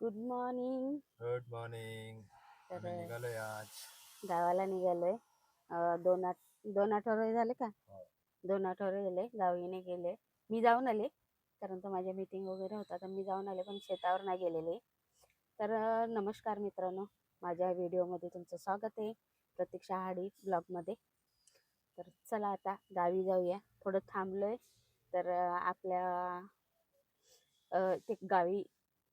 Good morning good morning तर निघालोय आज. गावाला निघालोय. अं, दोन आठ दोन आठवडे झाले का? हो. दोन आठवडे गेले गावी नाही गेले. मी जाऊन आले. कारण तर माझ्या मीटिंग वगैरे होता तर मी जाऊन आले पण शेतावर नाही गेलेले. तर अं, नमस्कार मित्रांनो. माझ्या व्हिडिओमध्ये तुमचं स्वागत आहे. प्रतीक्षा हाडी ब्लॉगमध्ये. तर चला आता गावी जाऊया. थोडं थांबलोय. तर अं, आपल्या अं, ते गावी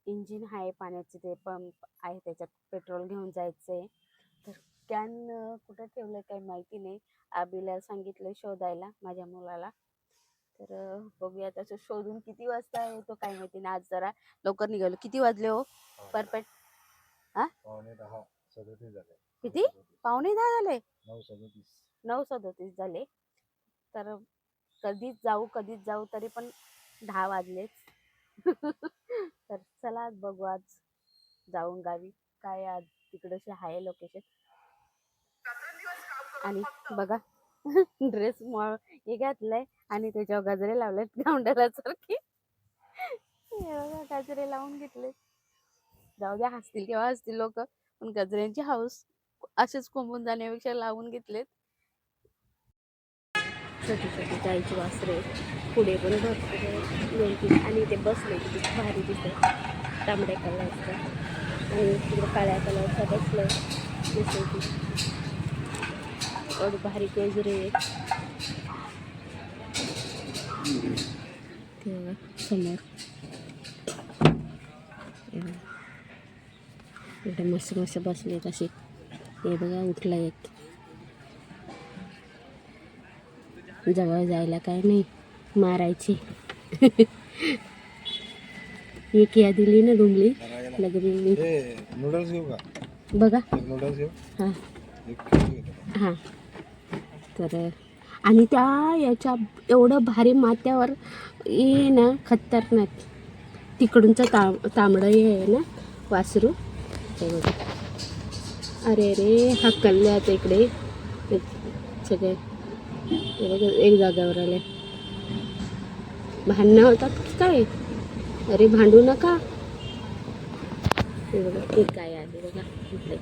इंजिन आहे पाण्याचे ते पंप आहे त्याच्यात पेट्रोल घेऊन जायचंय तर कॅन कुठं ठेवलंय काही माहिती नाही. आबीला सांगितलंय शोधायला माझ्या मुलाला. तर बघूया त्याचं शोधून किती वाजता येतो काय माहिती नाही. आज जरा लवकर निघालो. किती वाजले हो? परफेक्ट. किती? पावणे दहा झाले? नऊ सदतीस. नऊ सदतीस झाले. तर कधीच जाऊ कधीच जाऊ तरी पण दहा वाजलेच. तर चला बघू आज जाऊन गावी. काय आज तिकडचे आहे लोकेशन आणि बघा ड्रेस हे घातलाय आणि त्याच्यावर गजरे लावलेत गावंडाला सारखे गजरे लावून घेतले जाऊ द्या हसतील तेव्हा हसतील लोक पण गजऱ्यांची हाऊस असेच कोंबून जाण्यापेक्षा लावून घेतलेत. छोटी छोटी गाईची वासरे पुढे पण भरपूर दोन तीन आणि ते बसले की भारी दिसतं. तांबड्या कलरचं. आणि तिकडे काळ्या कलरचा बसलं. दिसते की एवढं भारी गजरे आहेत समोर. इकडे मस्त मस्त बसले असे. हे बघा उठला एक जवळ जायला काय नाही. मारायची. एक या दिली ना डुंगली लगे मी हे नूडल्स घेऊ का? बघा. नूडल्स घेऊ? हां. हां. तर आणि त्या याच्या एवढं भारी माथ्यावर ये ना खतरनाक. तिकडूनचं ताम तांबडं हे आहे ना वासरू. ते बघा. अरे रे हा आता इकडे. सगळे. एक जाग्यावर आले. भांडणं होतात की काय? अरे भांडू नका. हे बघा एक गाय बघा इकडे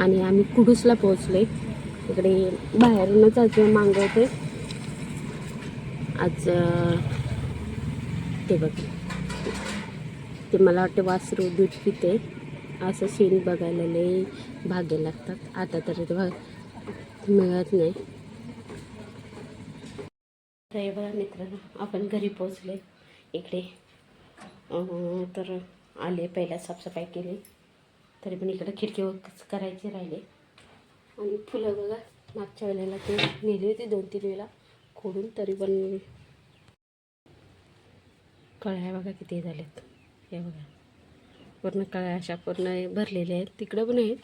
आणि आम्ही कुडूसला पोहोचले. इकडे बाहेरूनच आज मागवते आज ते बघ. ते मला वाटतं वासरू दूध पिते. असं सीन बघायला लई भाग्य लागतात. आता तर ते भाग मिळत नाही. तर बघा मित्रांनो आपण घरी पोचले इकडे. तर आले पहिला साफसफाई केली. तरी पण इकडं खिडकी वगैरे करायचे राहिले. आणि फुलं बघा मागच्या वेळेला ते नेली होती दोन तीन वेळेला. खोडून तरी पण कळ्या बघा किती झाल्यात हे बघा. पूर्ण काळ्या अशा पूर्ण भरलेल्या आहेत. तिकडं पण आहेत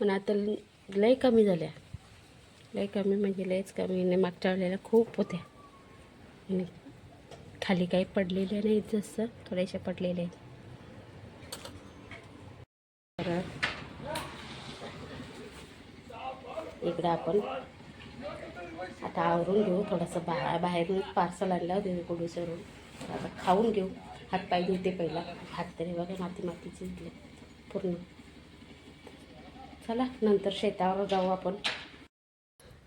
पण आता लय कमी झाल्या. लय कमी म्हणजे लयच कमी. नाही मागच्या वेळेला खूप होत्या. आणि खाली काही पडलेल्या नाहीत जास्त थोड्याशा पडलेल्या आहेत. तर इकडं आपण आता आवरून घेऊ. थोडंसं बा बाहेरून पार्सल आणलं देऊ कुडूसरून आता खाऊन घेऊ. हातपाय धुते पहिला. हात तरी बघा माती मातीचे धुतले. पूर्ण. चला नंतर शेतावर जाऊ आपण.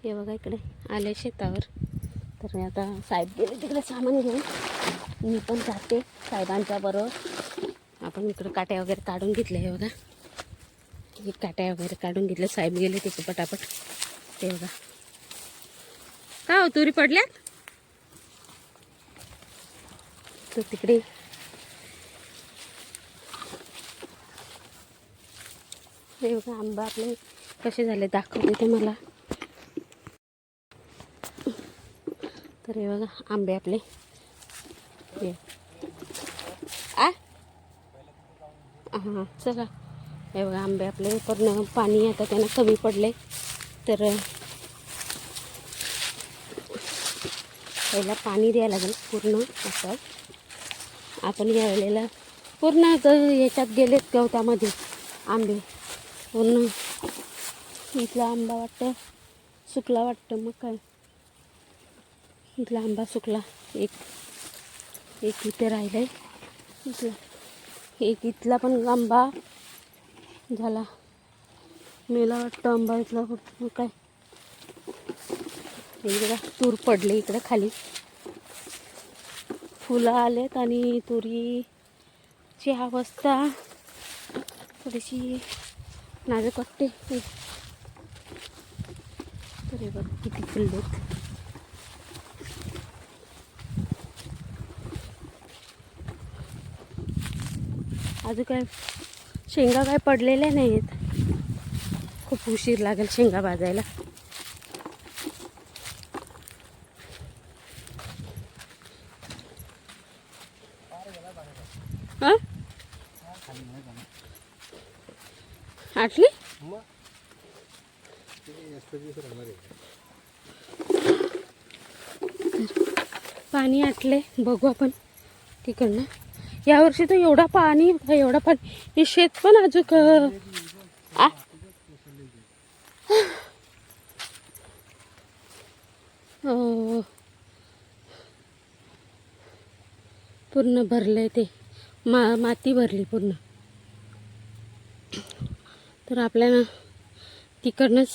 हे बघा इकडे आले शेतावर. तर मी आता साहेब गेले तिकडे सामान घेऊन. मी पण जाते साहेबांच्या बरोबर. आपण इकडं काट्या वगैरे काढून घेतले हे बघा. हे काट्या वगैरे काढून घेतले साहेब गेले तिथे पटापट. ते बघा. का हो तुरी पडल्यात? तर तिकडे हे बघा आंबा आपले कसे झाले दाखवते ते मला. तर हे बघा आंबे आपले. ये आ? हां चला. हे बघा आंबे आपले पूर्ण पाणी आता त्यांना कमी पडले. तर पहिला पाणी द्यायला लागेल पूर्ण असं. आपण या वेळेला पूर्ण आता याच्यात गेलेत गवतामध्ये आंबे. पूर्ण इथला आंबा वाटतं सुकला वाटतं मग काय? इथला आंबा सुकला. एक एक इथे राहिला आहे इथला एक इथला पण आंबा झाला. मेला वाटतं आंबा इथला मग काय? इकडं तूर पडले इकडं खाली. फुलं आलेत आणि तुरीची अवस्था थोडीशी नाजूक वाटते तरी बघ किती फुललेत अजून काय? शेंगा काय पडलेल्या नाहीत खूप उशीर लागेल शेंगा भाजायला हां आटली मग ते जास्त दिवस राहणार आहे पाणी आटले बघू आपण तिकडनं. यावर्षी तर एवढा पाणी एवढा पाणी. हे शेत पण अजून आ? पूर्ण भरलंय ते. मा माती भरली पूर्ण. तर आपल्याला तिकडनंच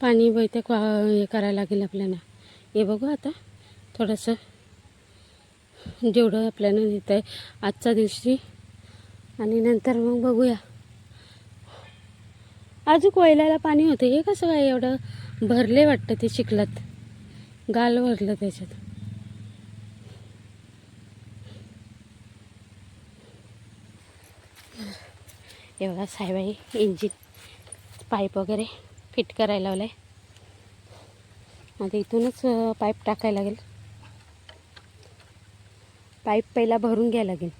पाणी बहुतेक वा हे करायला लागेल आपल्याला. हे बघू आता. थोडंसं जेवढं आपल्याला नेत आहे आजच्या दिवशी. आणि नंतर मग बघूया. अजून कोयलाला पाणी होतं. हे कसं काय एवढं भरले वाटतं ते चिखलात गाल भरलं त्याच्यात. एवढा साहेबाई इंजिन पाईप वगैरे फिट करायला लावलं आहे आता इथूनच पाईप टाकायला लागेल. पाईप पहिला भरून घ्यायला लागेल.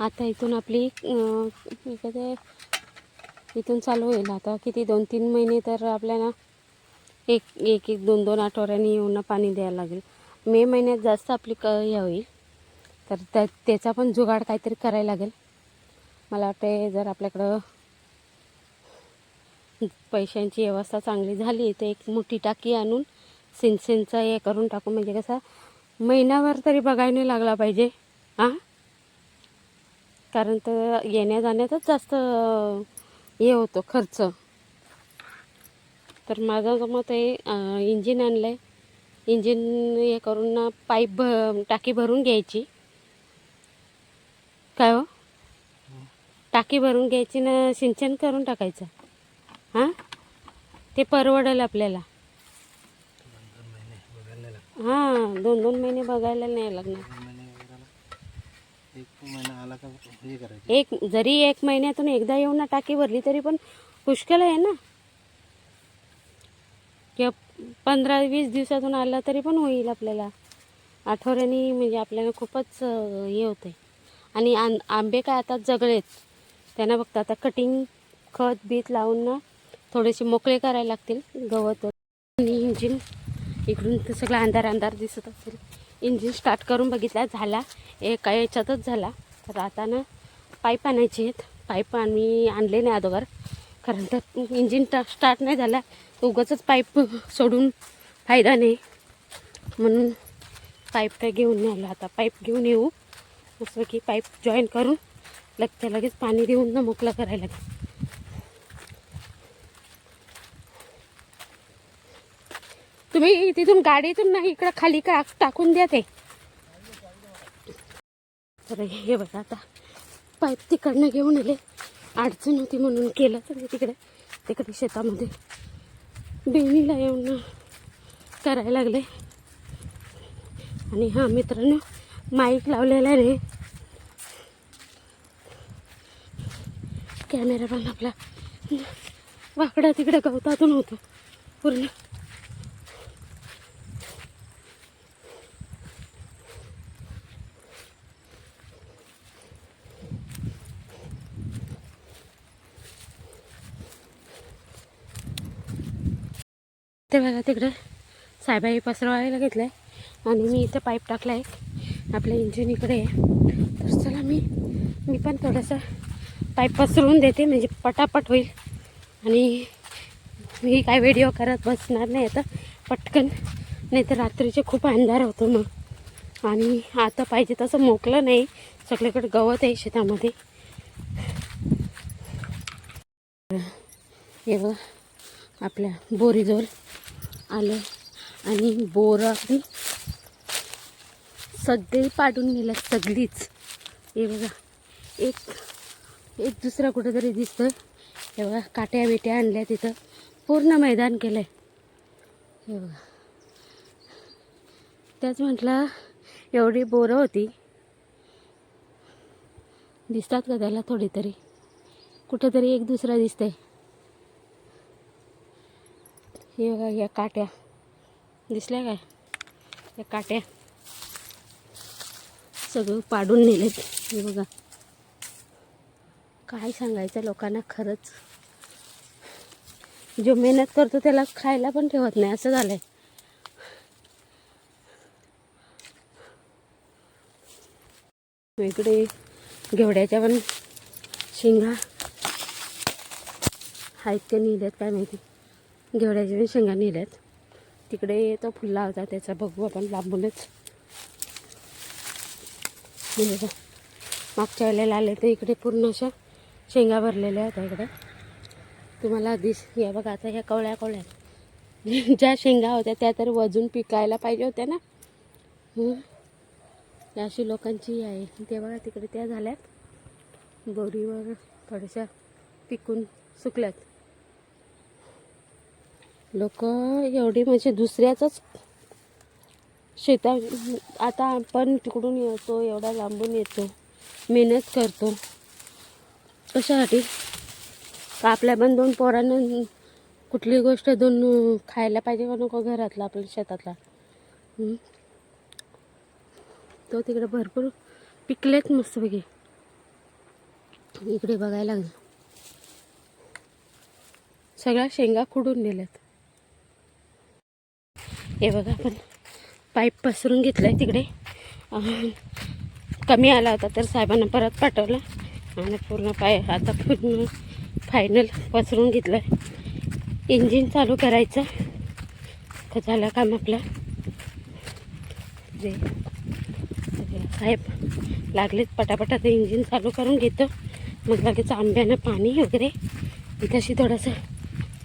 आता इथून आपली अं, इथून चालू होईल. आता किती दोन तीन महिने तर आपल्याला एक एक एक दोन दोन आठवड्यांनी येऊन पाणी द्यायला लागेल. मे महिन्यात जास्त आपली क हे होईल. तर त्या त्याचा पण जुगाड काहीतरी करायला लागेल. मला वाटते जर आपल्याकडं पैशांची व्यवस्था चांगली झाली तर एक मोठी टाकी आणून सिनसेनचं हे करून टाकू. म्हणजे कसं महिनाभर तरी बघायला नाही लागला पाहिजे हां? कारण तर येण्या जाण्यातच जास्त हे होतो खर्च. तर माझं मत आहे इंजिन आणलं आहे इंजिन हे करून ना पाईप भ टाकी भरून घ्यायची. काय हो. टाकी भरून घ्यायची ना सिंचन करून टाकायचं. हां? ते परवडेल आपल्याला. हां दोन दोन महिने बघायला नाही लागणार. एक जरी एक महिन्यातून एकदा येऊन ना टाकी भरली तरी पण पुष्कळ आहे ना? किंवा पंधरा वीस दिवसातून आला तरी पण होईल आपल्याला. आठवड्यानी म्हणजे आपल्याला खूपच हे होते आणि आं आंबे काय आता जगलेत. त्यांना फक्त आता कटिंग खत बीत लावून ना थोडेसे मोकळे करायला लागतील गवत आणि इंजिन इकडून तर सगळं अंधार अंधार दिसत असेल. इंजिन स्टार्ट करून बघितला झाला. एका याच्यातच झाला. तर आता ना पाईप आणायचे आहेत. पाईप आम्ही आणले नाही अगोदर. कारण तर इंजिन ट स्टार्ट नाही झाला. उगाचच पाईप सोडून फायदा नाही. म्हणून पाईप काय घेऊन नाही आलो. आता पाईप घेऊन येऊ. मस्त की पाईप जॉईन करून लगच्या लगेच पाणी देऊन ना मोकळं करायला. लागेल तुम्ही तिथून गाडीतून नाही इकडं खाली का टाकून द्या ते. तर हे बघा आता पाईप तिकडनं घेऊन आले. अडचण होती म्हणून केलं तर तिकडे तिकडे शेतामध्ये बेणीला येऊन करायला लागले. आणि हा मित्रांनो माईक लावलेला रे कॅमेरा पण आपला वाकडा तिकडे गवतातून होतो पूर्ण. ते बघा तिकडे. साहेबाई पसरवायला घेतलं आहे आणि मी इथं पाईप टाकला आहे आपलं इंजिन इकडे आहे. तर चला मी मी पण थोडंसं पाईप पसरवून देते. म्हणजे पटापट होईल. आणि मी काय व्हिडिओ करत बसणार नाही आता. पटकन. नाही तर रात्रीचे खूप अंधार होतो मग. आणि आता पाहिजे तसं मोकलं नाही. सगळीकडे गवत आहे शेतामध्ये. हे आपल्या बोरीजवळ आलं. आणि बोरं आपली सगळी पाडून नेलं सगळीच. हे बघा एक एक दुसरा कुठंतरी दिसतं हे बघा काट्या बिट्या आणल्या तिथं पूर्ण मैदान केलं आहे हे बघा. त्याच म्हटलं एवढी बोरं होती. दिसतात का त्याला थोडी तरी कुठंतरी एक दुसरा दिसतंय. हे बघा या काट्या. दिसल्या काय? या काट्या. सगळं पाडून नेलेत हे बघा. काय सांगायचं लोकांना खरंच. जो मेहनत करतो त्याला खायला पण ठेवत नाही असं झालंय. इकडे घेवड्याच्या पण शेंगा आहेत ते नेल्यात काय माहिती. घेवड्याच्या पण शेंगा नेल्यात. तिकडे तो फुलला होता त्याचा बघू आपण लांबूनच. म्हणजे मागच्या वेळेला आले तर इकडे पूर्ण अशा शेंगा भरलेल्या होत्या इकडे. तुम्हाला दिस या बघा आता ह्या कवळ्या कवळ्या ज्या शेंगा होत्या त्या तर वजून पिकायला पाहिजे होत्या ना. अशी लोकांची आहे. ते बघा तिकडे त्या झाल्यात. बोरीवर थोड्याशा पिकून सुकल्यात. लोक एवढी म्हणजे दुसऱ्याचंच शेता आता आपण तिकडून येतो एवढा लांबून येतो मेहनत करतो. कशासाठी का आपल्या पण दोन पोरांना कुठली गोष्ट दोन खायला पाहिजे का नको घरातला आपल्या शेतातला. तो तिकडे भरपूर पिकलेत मस्तपैकी. इकडे बघायला लागलं. सगळ्या शेंगा खुडून नेल्यात. हे बघा आपण पाईप पसरून घेतलाय तिकडे. कमी आला होता तर साहेबांना परत पाठवलं. आणि पूर्ण पाय आता पूर्ण फायनल पसरून घेतलं इंजिन चालू करायचं. का झालं काम आपलं. जे साहेब लागलेत पटापटा ते इंजिन चालू करून घेतो. मग लगेच आंब्यानं पाणी वगैरे. तशी थोडंसं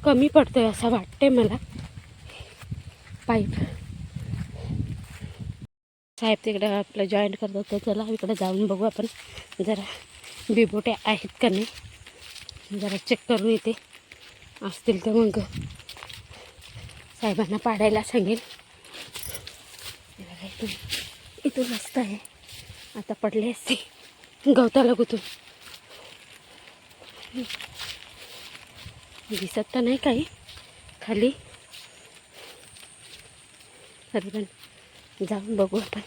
कमी पडतोय असं वाटतंय मला. पाईप साहेब तिकडं आपलं जॉईंट करत होतं चला इकडं जाऊन बघू आपण. जरा बिबोट्या आहेत का नाही? जरा चेक करून येते. असतील तर मग साहेबांना पाडायला सांगेल इथून इथून रस्ता आहे. आता पडले असते. गवताला गुतून. दिसत तर नाही काही. खाली तरी पण जाऊन बघू आपण.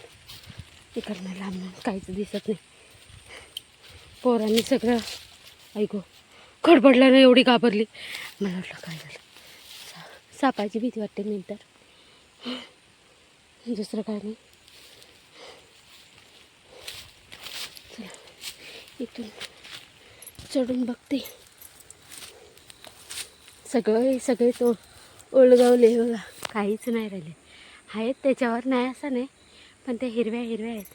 इकडनं लांब काहीच दिसत नाही. पोरांनी सगळं ऐकू खडबडल्यानं एवढी घाबरली. मला वाटलं काय झालं? सा- सापाची भीती वाटते मी तर. दुसरं काय नाही. इथून चढून बघते. सगळे सगळे तो ओळगावले बघा काहीच नाही राहिले. आहेत त्याच्यावर नाही असं नाही. पण ते हिरव्या हिरव्या आहेत.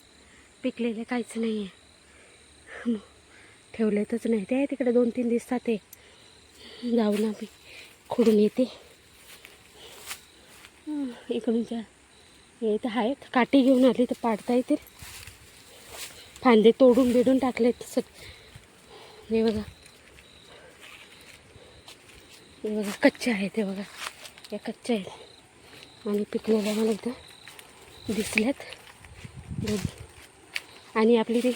पिकलेले काहीच नाही आहे मग ठेवलेतच नाही. ते तिकडे दोन तीन दिवसात ते जाऊन आम्ही खोडून येते. हं, इकडूनच्या येत आहेत. काठी घेऊन आली तर पाडता येतील. फांदे तोडून बिडून टाकलेत सग हे बघा. हे बघा कच्चे आहेत हे बघा. या कच्चे आहेत. आणि पिकलेल्या मला इथं दिसल्यात. दोन. आणि आपली ती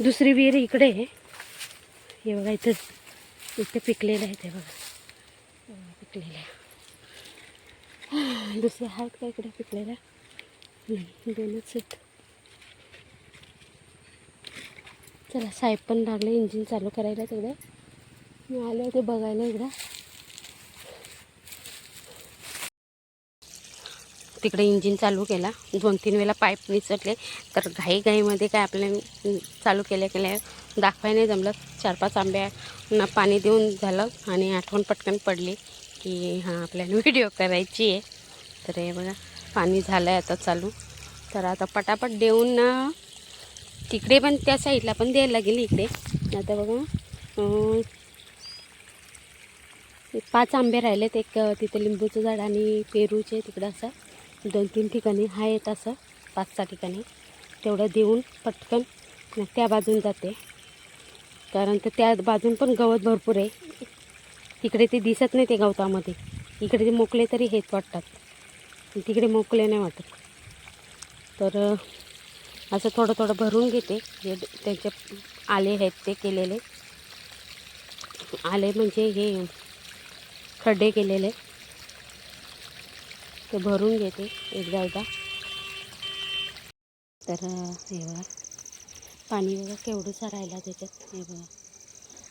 दुसरी विहीर इकडे आहे. हे बघा इथं इथं पिकलेलं आहे ते बघा. पिकलेल्या दुसऱ्या पिकलेलं आहे. आहेत का इकडे पिकलेल्या? नाही दोनच आहेत. चला साहेब पण लागले इंजिन चालू करायला तिकडे मी आले होते बघायला इकडं तिकडे इंजिन चालू केला. दोन तीन वेळेला पाईप निसटले. तर घाई घाईमध्ये काय आपल्या चालू केल्या केल्या दाखवाय नाही जमलं. चार पाच आंब्यांना पाणी देऊन झालं आणि आठवण पटकन पडली की हां आपल्याला व्हिडिओ करायची आहे. तर हे बघा पाणी झालं आहे आता चालू. तर आता पटापट देऊन ना तिकडे पण त्या साईडला पण द्यायला लागेल इकडे. आता बघा पाच आंबे राहिलेत. एक तिथं तिथे लिंबूचं झाड आणि पेरूचे तिकडं असं. दोन तीन ठिकाणी. हा आहेत असं पाच सहा ठिकाणी. तेवढं देऊन पटकन मग त्या बाजून जाते. कारण तर त्या बाजून पण गवत भरपूर आहे. तिकडे ते दिसत नाही ते गवतामध्ये. इकडे ते मोकले तरी हेच वाटतात. तिकडे मोकले नाही वाटत. तर असं थोडं थोडं भरून घेते. जे त्यांचे आले आहेत ते केलेले. आले म्हणजे हे खड्डे केलेले. ते भरून घेते एकदा एकदा. तर हे बघा. पाणी बघा केवढंसं राहिला त्याच्यात. हे बघा.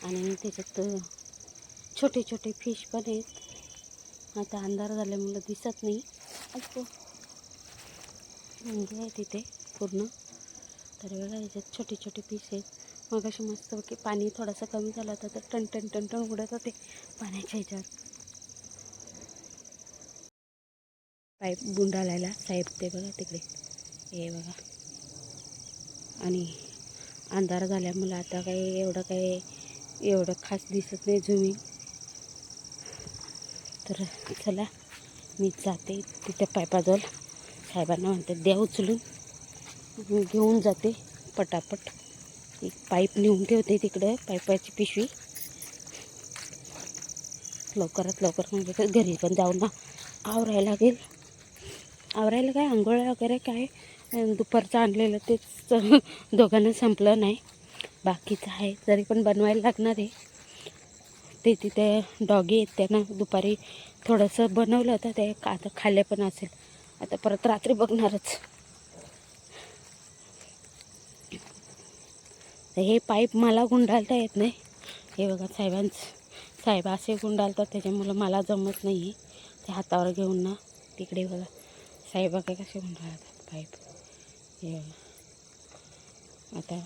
आणि त्याच्यात छोटे छोटे फिश पण आहेत. आता अंधार झाल्यामुळं दिसत नाही. असं मुंगी म्हणजे आहे तिथे पूर्ण. तर बघा याच्यात छोटे छोटे फिश आहेत. मग अशी मस्त की पाणी थोडंसं कमी झालं होतं तर टन टन टन टन उडत होते पाण्याच्या ह्याच्यावर. पाईप बुंडालायला साहेब ते बघा तिकडे. हे बघा. आणि अंधार झाल्यामुळं आता काही एवढं काही एवढं खास दिसत नाही झुमिंग तर चला मी जाते तिथे पायपाजवळ. साहेबांना म्हणते द्या उचलून. मी घेऊन जाते पटापट. एक पाईप नेऊन ठेवते तिकडं पाईपाची पिशवी. लवकरात लवकर म्हणजे घरी पण जाऊन ना आवरायला लागेल. आवरायला काय आंघोळ वगैरे काय? दुपारचं आणलेलं तेच दोघांना संपलं नाही. बाकीचं आहे. तरी पण बनवायला लागणार आहे. ते तिथे डॉगी आहेत त्यांना दुपारी थोडंसं बनवलं होतं. ते का- आता खाल्ले पण असेल. आता परत रात्री बघणारच. हे पाईप मला गुंडाळता येत नाही. हे बघा साहेबांचं. साहेब असे गुंडाळतात त्याच्यामुळं मला जमत नाही आहे ते हातावर घेऊन ना. तिकडे बघा. साहेब बघा कसे राहतात पाईप. हे आता